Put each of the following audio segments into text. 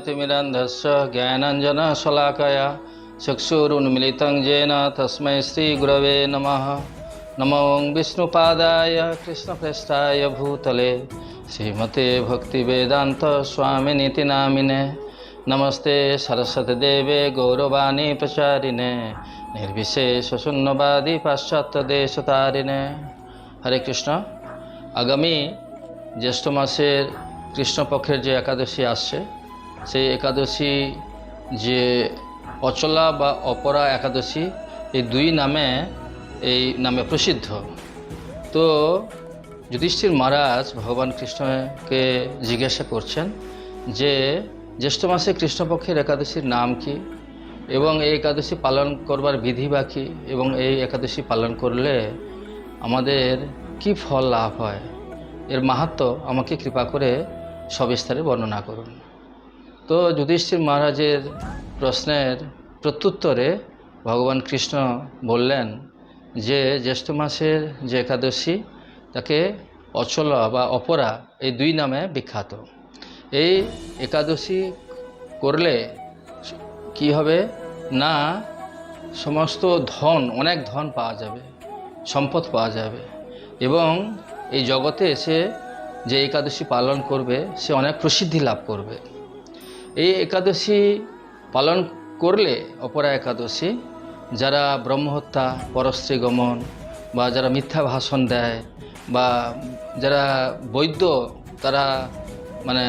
अज्ञानतिमिरन्धस्य ज्ञानाञ्जनशलाकया चक्षुरुन्मिलितं येन तस्मै श्रीगुरवे नमः नमो विष्णुपादाय कृष्णप्रेष्ठाय भूतले श्रीमते भक्तिवेदान्तस्वामिनीति नामिने नमस्ते सरस्वतीदेवे गौरवाणी प्रचारिणे निर्विशेषशून्यवादी পাশ্চাত্যদেশতারিণে হরে কৃষ্ণ আগামী জ্যৈষ্ঠ মাসের কৃষ্ণপক্ষের যে একাদশী আসছে সেই একাদশী যে অচলা বা অপরা একাদশী, এই দুই নামে এই নামে প্রসিদ্ধ। তো যুধিষ্ঠির মহারাজ ভগবান কৃষ্ণকে জিজ্ঞাসা করছেন যে, জ্যৈষ্ঠ মাসে কৃষ্ণপক্ষের একাদশীর নাম কি? এবং এই একাদশী পালন করবার বিধি বা কী? এবং এই একাদশী পালন করলে আমাদের কি ফল লাভ হয়? এর মাহাত্ম আমাকে কৃপা করে সবিস্তারে বর্ণনা করুন। তো যুধিষ্ঠির মহারাজের প্রশ্নের প্রত্যুত্তরে ভগবান কৃষ্ণ বললেন যে জ্যৈষ্ঠ মাসের যে একাদশী, তাকে অচলা বা অপরা এই দুই নামে বিখ্যাত। এই একাদশী করলে কি হবে? না, সমস্ত ধন, অনেক ধন পাওয়া যাবে, সম্পদ পাওয়া যাবে এবং এই জগতে সে যে একাদশী পালন করবে, সে অনেক প্রসিদ্ধি লাভ করবে। এই একাদশী পালন করলে অপরা একাদশী, যারা ব্রহ্মহত্যা পরশ্রী গমন বা যারা মিথ্যা ভাষণ দেয় বা যারা বৈদ্য, তারা মানে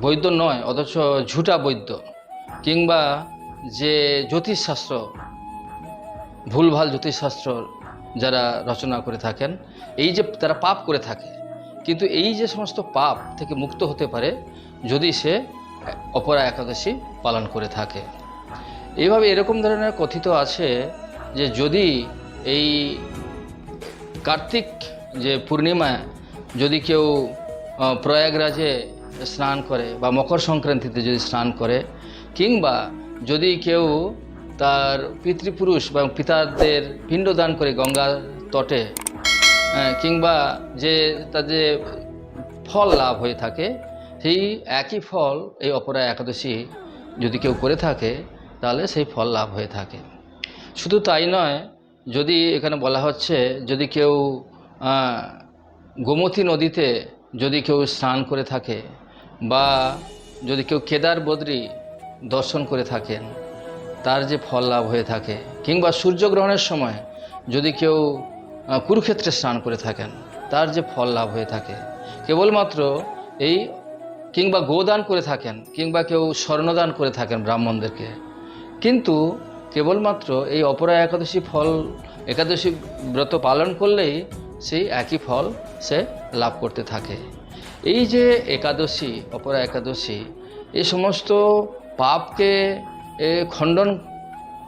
বৈদ্য নয়, অথচ ঝুটা বৈদ্য কিংবা যে জ্যোতিষশাস্ত্র, ভুলভাল জ্যোতিষশাস্ত্র যারা রচনা করে থাকেন, এই যে তারা পাপ করে থাকে। কিন্তু এই যে সমস্ত পাপ থেকে মুক্ত হতে পারে, যদি সে অপরা একাদশী পালন করে থাকে। এইভাবে এরকম ধরনের কথিত আছে যে যদি এই কার্তিক যে পূর্ণিমায় যদি কেউ প্রয়াগরাজে স্নান করে বা মকর সংক্রান্তিতে যদি স্নান করে, কিংবা যদি কেউ তার পিতৃপুরুষ বা পিতাদের পিণ্ডদান করে গঙ্গার তটে কিংবা যে তার যে ফল লাভ হয়ে থাকে সেই একই ফল এই অপরা একাদশী যদি কেউ করে থাকে, তাহলে সেই ফল লাভ হয়ে থাকে। শুধু তাই নয়, যদি এখানে বলা হচ্ছে, যদি কেউ গোমতী নদীতে যদি কেউ স্নান করে থাকে বা যদি কেউ কেদার বদ্রী দর্শন করে থাকেন, তার যে ফল লাভ হয়ে থাকে, কিংবা সূর্যগ্রহণের সময় যদি কেউ কুরুক্ষেত্রে স্নান করে থাকেন, তার যে ফল লাভ হয়ে থাকে। কেবলমাত্র এই কিংবা গোদান করে থাকেন, কিংবা কেউ স্বর্ণদান করে থাকেন ব্রাহ্মণদেরকে। কিন্তু কেবলমাত্র এই অপরা একাদশী ফল, একাদশী ব্রত পালন করলেই সেই একই ফল সে লাভ করতে থাকে। এই যে একাদশী অপরা একাদশী এই সমস্ত পাপকে খণ্ডন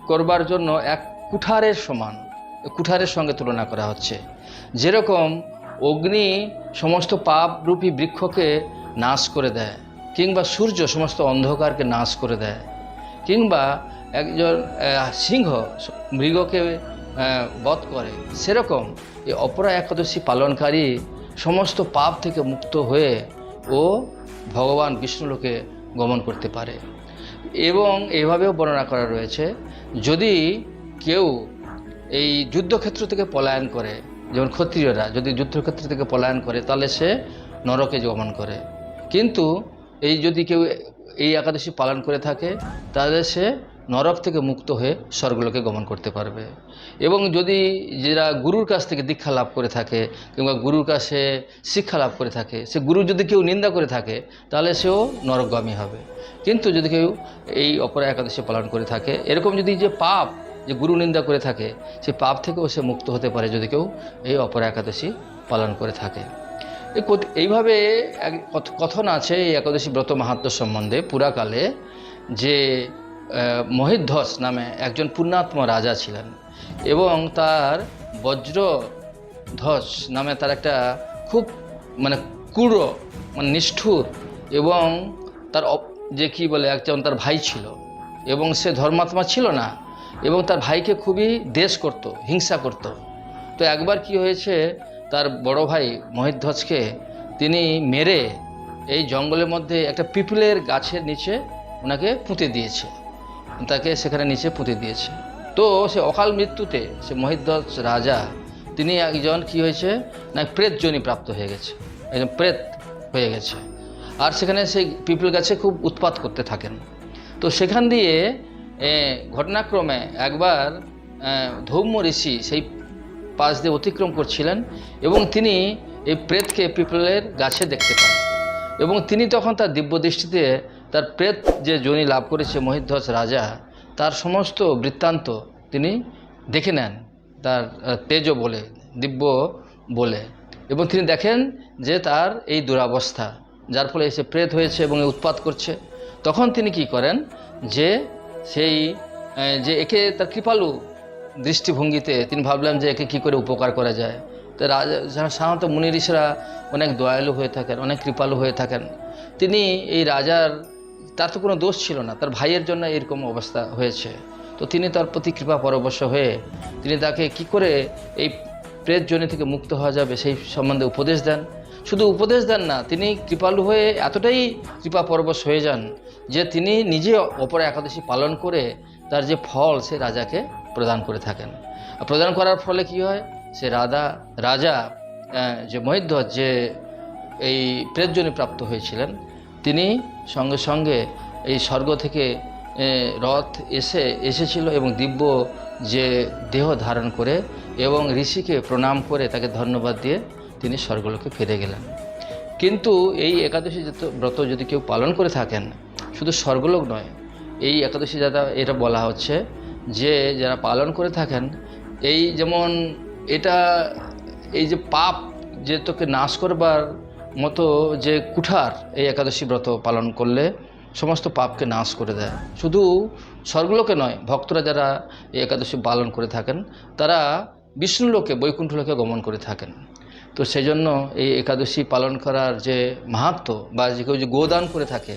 করবার জন্য এক কুঠারের সমান, কুঠারের সঙ্গে তুলনা করা হচ্ছে। যেরকম অগ্নি সমস্ত পাপরূপী বৃক্ষকে নাশ করে দেয়, কিংবা সূর্য সমস্ত অন্ধকারকে নাশ করে দেয়, কিংবা একজন সিংহ মৃগকে বধ করে। সেরকম এই অপরা একাদশী পালনকারী সমস্ত পাপ থেকে মুক্ত হয়ে ও ভগবান বিষ্ণুলোকে গমন করতে পারে। এবং এইভাবেও বর্ণনা করা রয়েছে, যদি কেউ এই যুদ্ধক্ষেত্র থেকে পলায়ন করে, যেমন ক্ষত্রিয়রা যদি যুদ্ধক্ষেত্র থেকে পলায়ন করে, তাহলে সে নরকে গমন করে। কিন্তু এই যদি কেউ এই একাদশী পালন করে থাকে, তাহলে সে নরক থেকে মুক্ত হয়ে স্বর্গলোকে গমন করতে পারবে। এবং যদি যারা গুরুর কাছ থেকে দীক্ষা লাভ করে থাকে কিংবা গুরুর কাছে শিক্ষা লাভ করে থাকে, সে গুরু যদি কেউ নিন্দা করে থাকে, তাহলে সেও নরকগামী হবে। কিন্তু যদি কেউ এই অপরা একাদশী পালন করে থাকে, এরকম যদি যে পাপ, যে গুরু নিন্দা করে থাকে সেই পাপ থেকেও সে মুক্ত হতে পারে যদি কেউ এই অপরা একাদশী পালন করে থাকে। এইভাবে কথন আছে এই একাদশী ব্রত মাহাত্ম সম্বন্ধে পুরাকালে যে মহিধ্বস নামে একজন পুণ্যাত্ম রাজা ছিলেন এবং তার বজ্র বজ্রধ্বস নামে তার একটা খুব মানে ক্রূর মানে নিষ্ঠুর এবং তার যে কি বলে একজন তার ভাই ছিল এবং সে ধর্মাত্মা ছিল না এবং তার ভাইকে খুবই দেশ করত, হিংসা করত। তো একবার কি হয়েছে তার বড় ভাই মহিধ্বজকে তিনি মেরে এই জঙ্গলের মধ্যে একটা পিপলের গাছের নিচে ওনাকে পুঁতে দিয়েছে। তাকে সেখানে নিচে পুঁতে দিয়েছে। তো সে অকাল মৃত্যুতে সে মহিধ্বজ রাজা, তিনি একজন কি হয়েছে? না প্রেত জনি প্রাপ্ত হয়ে গেছে। একজন প্রেত হয়ে গেছে। আর সেখানে সেই পিপল গাছে খুব উৎপাত করতে থাকেন। তো সেখান দিয়ে ঘটনাক্রমে একবার ধৌম্য ঋষি সেই পাশ দিয়ে অতিক্রম করছিলেন এবং তিনি এই প্রেতকে পিপলের গাছে দেখতে পান। এবং তিনি তখন তার দিব্য দৃষ্টিতে তার প্রেত যে জনি লাভ করেছে মহিধ্বজ রাজা, তার সমস্ত বৃত্তান্ত তিনি দেখে নেন, তার তেজ বলে, দিব্য বলে। এবং তিনি দেখেন যে তার এই দুরাবস্থা, যার ফলে সে প্রেত হয়েছে এবং উৎপাত করছে। তখন তিনি কি করেন যে সেই যে একে তার কৃপালু দৃষ্টিভঙ্গিতে তিনি ভাবলেন যে একে কী করে উপকার করা যায়। তো রাজা সাধারণত মুনি অনেক দয়ালু হয়ে থাকেন, অনেক কৃপালু হয়ে থাকেন। তিনি এই রাজার, তার তো কোনো দোষ ছিল না, তার ভাইয়ের জন্য এরকম অবস্থা হয়েছে। তো তিনি তার প্রতি কৃপা পরবশ হয়ে তিনি তাকে কি করে এই প্রেত জনি থেকে মুক্ত হওয়া যাবে সেই সম্বন্ধে উপদেশ দেন। শুধু উপদেশ দেন না, তিনি কৃপালু হয়ে এতটাই কৃপা পরবশ হয়ে যান যে তিনি নিজে অপর একাদশী পালন করে তার যে ফল সে রাজাকে প্রদান করে থাকেন। আর প্রদান করার ফলে কি হয়? সে রাধা, রাজা যে মহিধ্বজ, যে এই প্রেতজনী প্রাপ্ত হয়েছিলেন, তিনি সঙ্গে সঙ্গে এই স্বর্গ থেকে রথ এসে, এসেছিল এবং দিব্য যে দেহ ধারণ করে এবং ঋষিকে প্রণাম করে তাকে ধন্যবাদ দিয়ে তিনি স্বর্গলোকে ফিরে গেলেন। কিন্তু এই একাদশী যত- ব্রত যদি কেউ পালন করে থাকেন, শুধু স্বর্গলোক নয়, এই একাদশী যারা এটা বলা হচ্ছে যে যারা পালন করে থাকেন, এই যেমন এটা, এই যে পাপ যে তোকে নাশ করবার মতো যে কুঠার এই একাদশী ব্রত পালন করলে সমস্ত পাপকে নাশ করে দেয়। শুধু স্বর্গলোকে নয়, ভক্তরা যারা এই একাদশী পালন করে থাকেন, তারা বিষ্ণুলোকে, বৈকুণ্ঠলোকে গমন করে থাকেন। তো সেই জন্য এই একাদশী পালন করার যে মাহাত্ম বা যে কেউ যে গোদান করে থাকে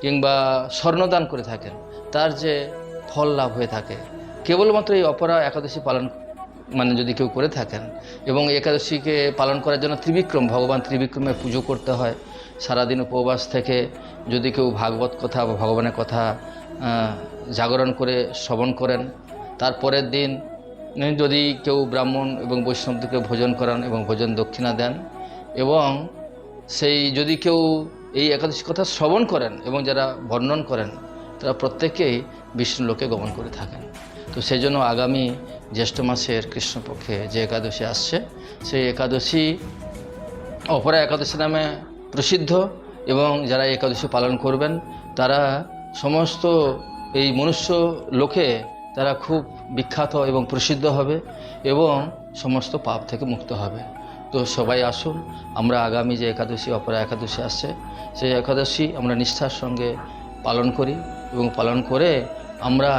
কিংবা স্বর্ণদান করে থাকেন, তার যে ফল লাভ হয়ে থাকে। কেবলমাত্র এই অপরা একাদশী পালন মানে যদি কেউ করে থাকেন এবং একাদশীকে পালন করার জন্য ত্রিবিক্রম, ভগবান ত্রিবিক্রমের পুজো করতে হয়, সারাদিন উপবাস থেকে যদি কেউ ভাগবত কথা বা ভগবানের কথা জাগরণ করে শ্রবণ করেন তারপরের দিন যদি কেউ ব্রাহ্মণ এবং বৈষ্ণবদেরকে ভোজন করান এবং ভোজন দক্ষিণা দেন এবং সেই যদি কেউ এই একাদশী কথা শ্রবণ করেন এবং যারা বর্ণন করেন তারা প্রত্যেকেই বিষ্ণুলোকে গমন করে থাকেন। তো সেই জন্য আগামী জ্যৈষ্ঠ মাসের কৃষ্ণপক্ষে যে একাদশী আসছে, সেই একাদশী অপরা একাদশী নামে প্রসিদ্ধ এবং যারা একাদশী পালন করবেন, তারা সমস্ত এই মনুষ্য লোকে তারা খুব বিখ্যাত এবং প্রসিদ্ধ হবে এবং সমস্ত পাপ থেকে মুক্ত হবে। তো সবাই আসুন, আমরা আগামী যে একাদশী, অপরা একাদশী আসছে, সেই একাদশী আমরা নিষ্ঠার সঙ্গে পালন করি। এবং পালন করে আমরা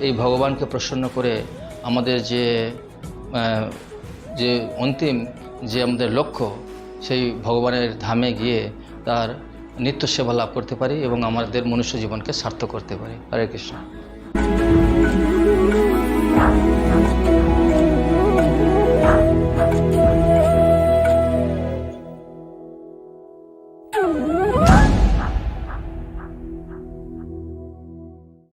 এই ভগবানকে প্রসন্ন করে আমাদের যে যে অন্তিম, যে আমাদের লক্ষ্য, সেই ভগবানের ধামে গিয়ে তার নিত্য সেবা লাভ করতে পারি এবং আমাদের মনুষ্য জীবনকে সার্থক করতে পারি। হরে কৃষ্ণ।